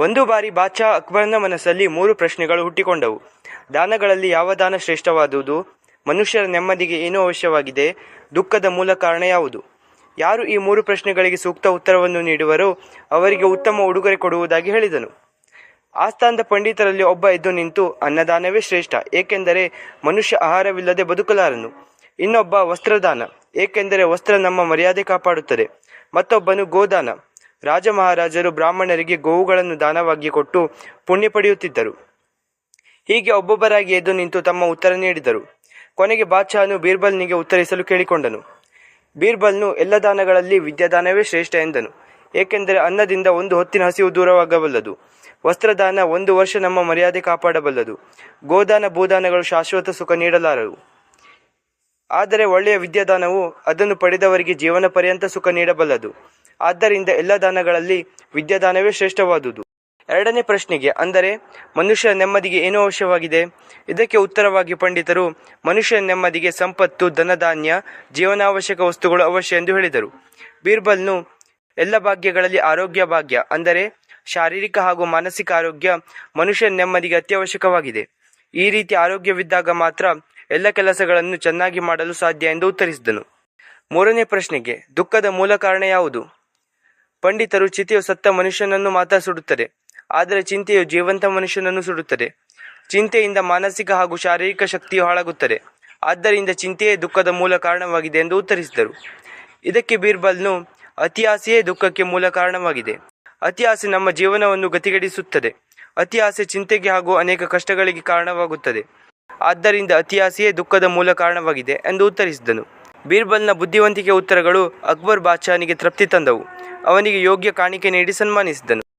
ಒಂದು ಬಾರಿ ಬಾಚಾ ಅಕ್ಬರ್ನ ಮನಸ್ಸಲ್ಲಿ ಮೂರು ಪ್ರಶ್ನೆಗಳು ಹುಟ್ಟಿಕೊಂಡವು. ದಾನಗಳಲ್ಲಿ ಯಾವ ದಾನ ಶ್ರೇಷ್ಠವಾದುದು? ಮನುಷ್ಯರ ನೆಮ್ಮದಿಗೆ ಏನು ಅವಶ್ಯವಾಗಿದೆ? ದುಃಖದ ಮೂಲ ಕಾರಣ ಯಾವುದು? ಯಾರು ಈ ಮೂರು ಪ್ರಶ್ನೆಗಳಿಗೆ ಸೂಕ್ತ ಉತ್ತರವನ್ನು ನೀಡುವರೋ ಅವರಿಗೆ ಉತ್ತಮ ಉಡುಗೊರೆ ಕೊಡುವುದಾಗಿ ಹೇಳಿದನು. ಆಸ್ಥಾನದ ಪಂಡಿತರಲ್ಲಿ ಒಬ್ಬ ಎದ್ದು ನಿಂತು, ಅನ್ನದಾನವೇ ಶ್ರೇಷ್ಠ, ಏಕೆಂದರೆ ಮನುಷ್ಯ ಆಹಾರವಿಲ್ಲದೆ ಬದುಕಲಾರನು. ಇನ್ನೊಬ್ಬ ವಸ್ತ್ರದಾನ, ಏಕೆಂದರೆ ವಸ್ತ್ರ ನಮ್ಮ ಮರ್ಯಾದೆ ಕಾಪಾಡುತ್ತದೆ. ಮತ್ತೊಬ್ಬನು ಗೋದಾನ ರಾಜ ಮಹಾರಾಜರು ಬ್ರಾಹ್ಮಣರಿಗೆ ಗೋವುಗಳನ್ನು ದಾನವಾಗಿ ಕೊಟ್ಟು ಪುಣ್ಯ ಪಡೆಯುತ್ತಿದ್ದರು. ಹೀಗೆ ಒಬ್ಬೊಬ್ಬರಾಗಿ ಎದ್ದು ನಿಂತು ತಮ್ಮ ಉತ್ತರ ನೀಡಿದರು. ಕೊನೆಗೆ ಬಾದ್ಶಾಹನು ಬೀರ್ಬಲ್ನಿಗೆ ಉತ್ತರಿಸಲು ಕೇಳಿಕೊಂಡನು. ಬೀರ್ಬಲ್ನು ಎಲ್ಲ ದಾನಗಳಲ್ಲಿ ವಿದ್ಯಾದಾನವೇ ಶ್ರೇಷ್ಠ ಎಂದನು. ಏಕೆಂದರೆ ಅನ್ನದಿಂದ ಒಂದು ಹೊತ್ತಿನ ಹಸಿವು ದೂರವಾಗಬಲ್ಲದು. ವಸ್ತ್ರದಾನ ಒಂದು ವರ್ಷ ನಮ್ಮ ಮರ್ಯಾದೆ ಕಾಪಾಡಬಲ್ಲದು. ಗೋದಾನ ಭೂದಾನಗಳು ಶಾಶ್ವತ ಸುಖ ನೀಡಲಾರವು ಆದರೆ ಒಳ್ಳೆಯ ವಿದ್ಯಾದಾನವು ಅದನ್ನು ಪಡೆದವರಿಗೆ ಜೀವನ ಪರ್ಯಂತ ಸುಖ ನೀಡಬಲ್ಲದು. ಆದ್ದರಿಂದ ಎಲ್ಲ ದಾನಗಳಲ್ಲಿ ವಿದ್ಯಾದಾನವೇ ಶ್ರೇಷ್ಠವಾದುದು. ಎರಡನೇ ಪ್ರಶ್ನೆಗೆ, ಅಂದರೆ ಮನುಷ್ಯನ ನೆಮ್ಮದಿಗೆ ಏನು ಅವಶ್ಯವಾಗಿದೆ? ಇದಕ್ಕೆ ಉತ್ತರವಾಗಿ ಪಂಡಿತರು ಮನುಷ್ಯನ ನೆಮ್ಮದಿಗೆ ಸಂಪತ್ತು, ಧನಧಾನ್ಯ, ಜೀವನಾವಶ್ಯಕ ವಸ್ತುಗಳು ಅವಶ್ಯ ಎಂದು ಹೇಳಿದರು. ಬೀರ್ಬಲ್ನು ಎಲ್ಲ ಭಾಗ್ಯಗಳಲ್ಲಿ ಆರೋಗ್ಯ ಭಾಗ್ಯ, ಅಂದರೆ ಶಾರೀರಿಕ ಹಾಗೂ ಮಾನಸಿಕ ಆರೋಗ್ಯ ಮನುಷ್ಯನ ನೆಮ್ಮದಿಗೆ ಅತ್ಯವಶ್ಯಕವಾಗಿದೆ. ಈ ರೀತಿ ಆರೋಗ್ಯವಿದ್ದಾಗ ಮಾತ್ರ ಎಲ್ಲ ಕೆಲಸಗಳನ್ನು ಚೆನ್ನಾಗಿ ಮಾಡಲು ಸಾಧ್ಯ ಎಂದು ಉತ್ತರಿಸಿದನು. ಮೂರನೇ ಪ್ರಶ್ನೆಗೆ, ದುಃಖದ ಮೂಲ ಕಾರಣ ಯಾವುದು? ಪಂಡಿತರು ಚಿತೆಯು ಸತ್ತ ಮನುಷ್ಯನನ್ನು ಮಾತ್ರ ಸುಡುತ್ತದೆ, ಆದರೆ ಚಿಂತೆಯು ಜೀವಂತ ಮನುಷ್ಯನನ್ನು ಸುಡುತ್ತದೆ. ಚಿಂತೆಯಿಂದ ಮಾನಸಿಕ ಹಾಗೂ ಶಾರೀರಿಕ ಶಕ್ತಿಯು ಹಾಳಾಗುತ್ತದೆ. ಆದ್ದರಿಂದ ಚಿಂತೆಯೇ ದುಃಖದ ಮೂಲ ಕಾರಣವಾಗಿದೆ ಎಂದು ಉತ್ತರಿಸಿದರು. ಇದಕ್ಕೆ ಬೀರ್ಬಲ್ನು, ಅತಿಯಾಸೆಯೇ ದುಃಖಕ್ಕೆ ಮೂಲ ಕಾರಣವಾಗಿದೆ. ಅತಿಯಾಸೆ ನಮ್ಮ ಜೀವನವನ್ನು ಗತಿಗಡಿಸುತ್ತದೆ. ಅತಿಯಾಸೆ ಚಿಂತೆಗೆ ಹಾಗೂ ಅನೇಕ ಕಷ್ಟಗಳಿಗೆ ಕಾರಣವಾಗುತ್ತದೆ. ಆದ್ದರಿಂದ ಅತಿಯಾಸೆಯೇ ದುಃಖದ ಮೂಲ ಕಾರಣವಾಗಿದೆ ಎಂದು ಉತ್ತರಿಸಿದನು. ಬೀರ್ಬಲ್ನ ಬುದ್ಧಿವಂತಿಕೆ ಉತ್ತರಗಳು ಅಕ್ಬರ್ ಬಾದ್ಶಾಹನಿಗೆ ತೃಪ್ತಿ ತಂದವು. ಅವನಿಗೆ ಯೋಗ್ಯ ಕಾಣಿಕೆ ನೀಡಿ ಸನ್ಮಾನಿಸಿದನು.